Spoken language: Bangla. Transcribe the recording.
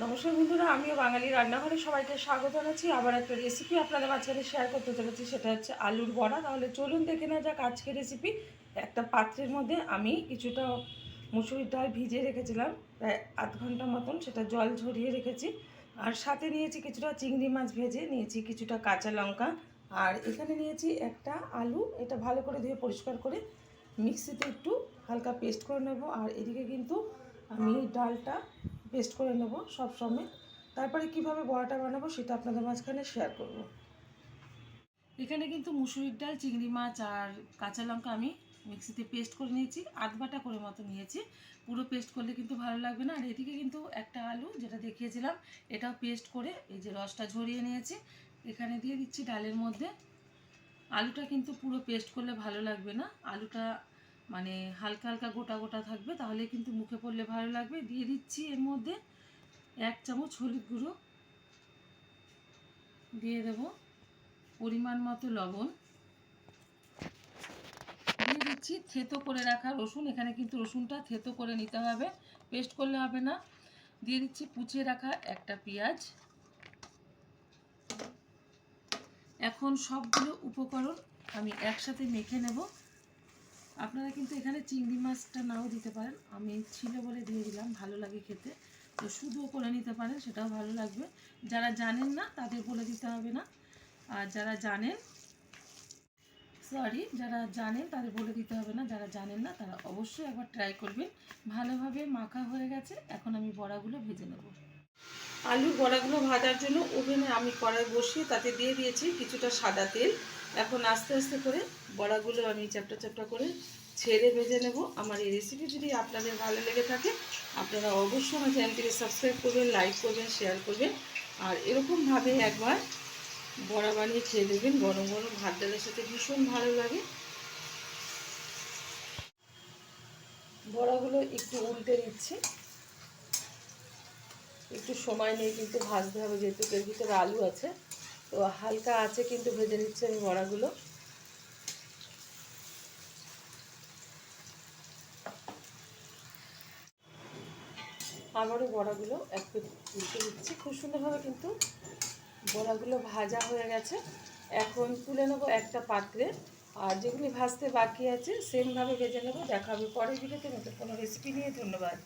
নমস্কার বন্ধুরা, আমিও বাঙালি রান্নাঘরে সবাইকে স্বাগত জানাচ্ছি। আবার একটা রেসিপি আপনাদের মাঝখানে শেয়ার করতে চলেছি, সেটা হচ্ছে আলুর বড়া। তাহলে চলুন দেখে নেওয়া যাক আজকের রেসিপি একটা পাত্রের মধ্যে আমি কিছুটা মুসুরির ডাল ভিজিয়ে রেখেছিলাম, প্রায় আধ ঘণ্টা মতন সেটা জল ঝরিয়ে রেখেছি। আর সাথে নিয়েছি কিছুটা চিংড়ি মাছ ভেজে, নিয়েছি কিছুটা কাঁচা লঙ্কা। আর এখানে নিয়েছি একটা আলু, এটা ভালো করে ধুয়ে পরিষ্কার করে মিক্সিতে একটু হালকা পেস্ট করে নেব। আর এদিকে কিন্তু আমি ডালটা পেস্ট করে নেব সব সময়। তারপরে কীভাবে বড়াটা বানাবো সেটা আপনাদের মাঝখানে শেয়ার করব। এখানে কিন্তু মুসুরির ডাল, চিংড়ি মাছ আর কাঁচা লঙ্কা আমি মিক্সিতে পেস্ট করে নিয়েছি। আধ বাটা করে মতো নিয়েছি। পুরো পেস্ট করলে কিন্তু ভালো লাগবে না। আর এদিকে কিন্তু একটা আলু যেটা দেখিয়েছিলাম, এটাও পেস্ট করে এই যে রসটা ঝরিয়ে নিয়েছি। এখানে দিয়ে দিচ্ছি ডালের মধ্যে। আলুটা কিন্তু পুরো পেস্ট করলে ভালো লাগবে না। আলুটা মানে হালকা হালকা গোটা গোটা থাকবে, তাহলে কিন্তু মুখে পড়লে ভালো লাগবে। দিয়ে দিচ্ছি এর মধ্যে এক চামচ হলুদ গুঁড়ো। দিয়ে দেব পরিমাণ মতো লবণ। দিয়ে দিচ্ছি থেতো করে রাখা রসুন। এখানে কিন্তু রসুনটা থেতো করে নিতে হবে, পেস্ট করলে হবে না। দিয়ে দিচ্ছি কুচিয়ে রাখা একটা পেঁয়াজ। এখন সবগুলো উপকরণ আমি একসাথে মেখে নেব। আপনারা কিন্তু এখানে চিংড়ি মাছটা নাও দিতে পারেন। আমি ছিল বলে দিয়ে দিলাম, ভালো লাগে খেতে। তো শুধুও করে নিতে পারেন, সেটাও ভালো লাগবে। যারা জানেন না, তাদের বলে দিতে হবে না। আর যারা জানেন সরি যারা জানেন, তাদের বলে দিতে হবে না। যারা জানেন না, তারা অবশ্যই একবার ট্রাই করবেন। ভালোভাবে মাখা হয়ে গেছে, এখন আমি বড়াগুলো ভেজে নেব। আলুর বড়াগুলো ভাজার জন্য ওভেনে আমি কড়াই বসিয়ে তাতে দিয়ে দিয়েছি কিছুটা সাদা তেল। এখন আস্তে আস্তে করে বড়াগুলো আমি চ্যাপটা চ্যাপটা করে ছেড়ে ভেজে নেব। আমার এই রেসিপি যদি আপনাদের ভালো লেগে থাকে, আপনারা অবশ্যই আমার চ্যানেলটিকে সাবস্ক্রাইব করবেন লাইক করবেন শেয়ার করবেন। আর এরকমভাবে একবার বড়া বানিয়ে খেয়ে দেবেন গরম গরম ভাত ডালের সাথে ভীষণ ভালো লাগে। বড়াগুলো একটু উল্টে দিচ্ছি একটু সময় নিয়ে কিন্তু ভাজতে হবে, যেহেতু এর ভিতরে আলু আছে। তো হালকা আছে কিন্তু ভেজে নিচ্ছি আমি বড়াগুলো। আবারও বড়াগুলো একটু উল্টে দিচ্ছি খুব সুন্দরভাবে কিন্তু বড়াগুলো ভাজা হয়ে গেছে। এখন তুলে নেব একটা পাত্রে। আর যেগুলি ভাজতে বাকি আছে সেমভাবে ভেজে নেব দেখা হবে পরের ভিডিওতে নতুন কোনো রেসিপি নিয়ে, ধন্যবাদ।